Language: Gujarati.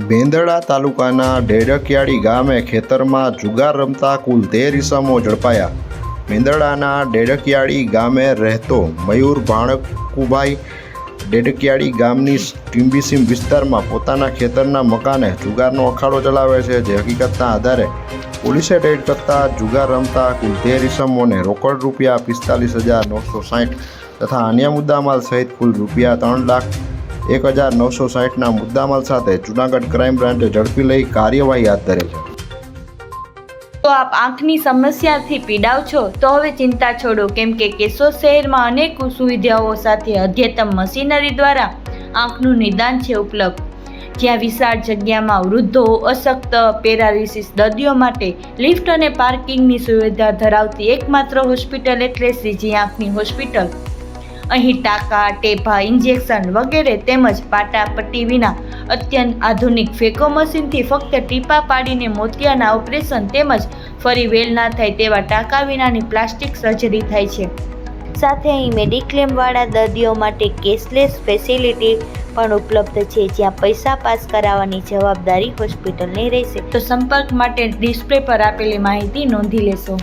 બેંદડા તાલુકાના ડેડકિયાળી ગામે ખેતરમાં જુગાર રમતા કુલ તેર ઇસમો ઝડપાયા. બેંદડાના ડેડકિયાળી ગામે રહેતો મયુર ભાણકુભાઈ ડેડકિયાળી ગામની ટીમ્બીસીમ વિસ્તારમાં પોતાના ખેતરના મકાને જુગારનો અખાડો ચલાવે છે. જે હકીકતના આધારે પોલીસે રેડ કરતા જુગાર રમતા કુલ તેર ઇસમોને રોકડ રૂપિયા પિસ્તાલીસ હજાર નવસો સાઠ તથા અન્ય મુદ્દામાલ સહિત કુલ રૂપિયા ત્રણ લાખ એક હજાર નવસો સાહીઠના મુદ્દામાલ સાથે જૂનાગઢ ક્રાઇમ બ્રાન્ચે ઝડપી લઈ કાર્યવાહી હાથ ધરી છે. તો આપ આંખની સમસ્યાથી પીડાવ છો, તો હવે ચિંતા છોડો, કેમ કે કેશોદ શહેરમાં અનેક સુવિધાઓ સાથે અદ્યતન મશીનરી દ્વારા આંખનું નિદાન છે ઉપલબ્ધ. જ્યાં વિશાળ જગ્યામાં વૃદ્ધો, અશક્ત, પેરાલિસિસ દર્દીઓ માટે લિફ્ટ અને પાર્કિંગની સુવિધા ધરાવતી એકમાત્ર હોસ્પિટલ એટલે શ્રીજી આંખની હોસ્પિટલ. અહીં ટાંકા ટેભા ઇન્જેક્શન વગેરે તેમજ પાટા પટ્ટી વિના અત્યંત આધુનિક ફેકો મશીનથી ફક્ત ટીપા પાડીને મોતિયાના ઓપરેશન તેમજ ફરી વેલ ના થાય તેવા ટાંકા વિનાની પ્લાસ્ટિક સર્જરી થાય છે. સાથે અહીં મેડિક્લેમવાળા દર્દીઓ માટે કેશલેસ ફેસિલિટી પણ ઉપલબ્ધ છે જ્યાં પૈસા પાસ કરાવવાની જવાબદારી હોસ્પિટલની રહેશે. તો સંપર્ક માટે ડિસ્પ્લે પર આપેલી માહિતી નોંધી લેશો.